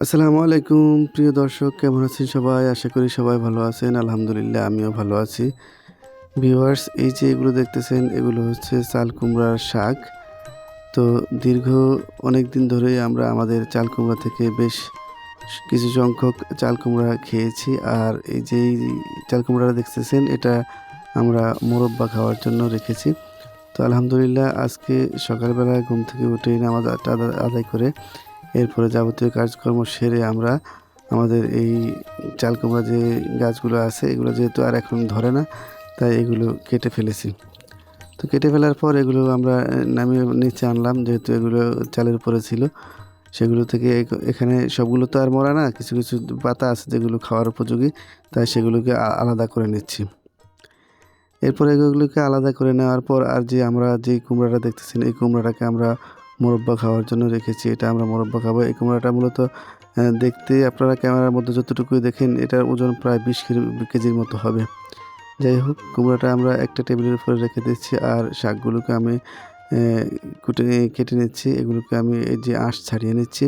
আসসালামু আলাইকুম, প্রিয় দর্শক, কেমন আছেন সবাই? আশা করি সবাই ভালো আছেন। আলহামদুলিল্লাহ, আমিও ভালো আছি। ভিউয়ার্স, এই যে এগুলো দেখতেছেন, এগুলো হচ্ছে চাল কুমড়ার শাক। তো দীর্ঘ অনেক দিন ধরেই আমরা আমাদের চাল কুমড়া থেকে বেশ কিছু সংখ্যক চাল কুমড়া খেয়েছি। আর এই যে চাল কুমড়াটা দেখতেছেন, এটা আমরা মোরব্বা খাওয়ার জন্য রেখেছি। তো আলহামদুলিল্লাহ, আজকে সকালবেলায় ঘুম থেকে উঠে নামাজ আদা- আদায় করে এরপরে যাবতীয় কাজকর্ম সেরে আমরা আমাদের এই চাল কুমড়া যে গাছগুলো আছে, এগুলো যেহেতু আর এখন ধরে না, তাই এগুলো কেটে ফেলেছি। তো কেটে ফেলার পর এগুলো আমরা নামিয়ে নিচে আনলাম, যেহেতু এগুলো চালের উপরে ছিল। সেগুলো থেকে এখ- এখানে সবগুলো তো আর মরা না, কিছু কিছু পাতা আছে যেগুলো খাওয়ার উপযোগী, তাই সেগুলোকে আলাদা করে নিচ্ছি। এরপর এগুলোকে আলাদা করে নেওয়ার পর আর যে আমরা যে কুমড়াটা দেখতেছেন, এই কুমড়াটাকে আমরা মোরব্বা খাওয়ার জন্য রেখেছি, এটা আমরা মোরব্বা খাব। এই কুমড়াটা মূলত দেখতে আপনারা ক্যামেরার মধ্যে যতটুকুই দেখেন, এটার ওজন প্রায় বিশ কেজির মতো হবে। যাই হোক, কুমড়াটা আমরা একটা টেবিলের উপরে রেখে দিচ্ছি আর শাকগুলোকে আমি কুটে কেটে নিচ্ছি। এগুলোকে আমি এই যে আঁশ ছাড়িয়ে নিচ্ছি।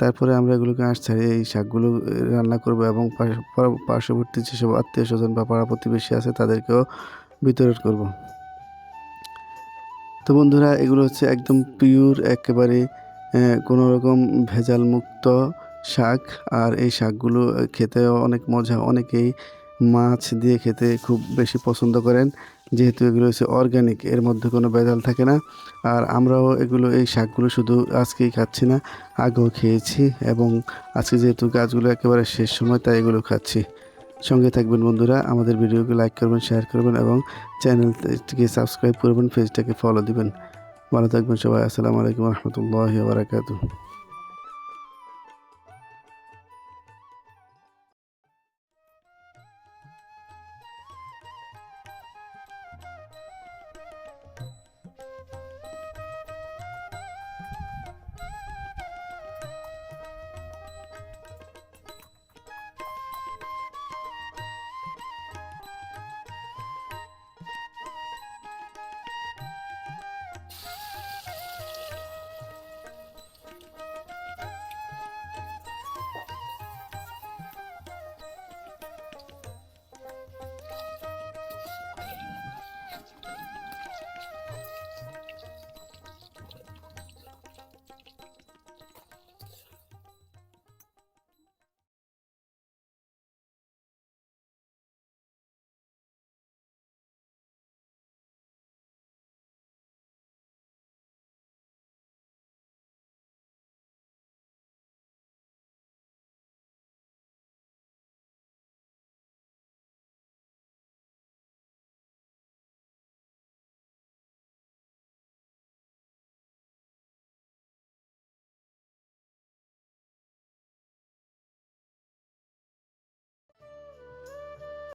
তারপরে আমরা এগুলোকে আঁশ ছাড়িয়ে এই শাকগুলো রান্না করব এবং পার্শ্ববর্তী যেসব আত্মীয় স্বজন বা পাড়া প্রতিবেশী আছে, তাদেরকেও বিতরণ করব। তো বন্ধুরা, এগুলো হচ্ছে একদম পিওর একেবারে কোনো রকম ভেজাল মুক্ত শাক। আর এই শাকগুলো খেতেও অনেক মজা। অনেকেই মাছ দিয়ে খেতে খুব বেশি পছন্দ করেন। যেহেতু এগুলো হচ্ছে অর্গানিক এর মধ্যে কোনো ভেজাল থাকে না। আর আমরাও এগুলো, এই শাকগুলো শুধু আজকেই খাচ্ছি না, আগেও খেয়েছি। এবং আজকে যেহেতু গাছগুলো একেবারে শেষ সময়, তাই এগুলো খাচ্ছি। সঙ্গে থাকবেন বন্ধুরা। আমাদের ভিডিওকে লাইক করবেন শেয়ার করবেন এবং চ্যানেলটিকে সাবস্ক্রাইব করবেন পেজটাকে ফলো দিবেন। ভালো থাকবেন সবাই। আসসালামু আলাইকুম রহমতুল্লাহ বারাকাতু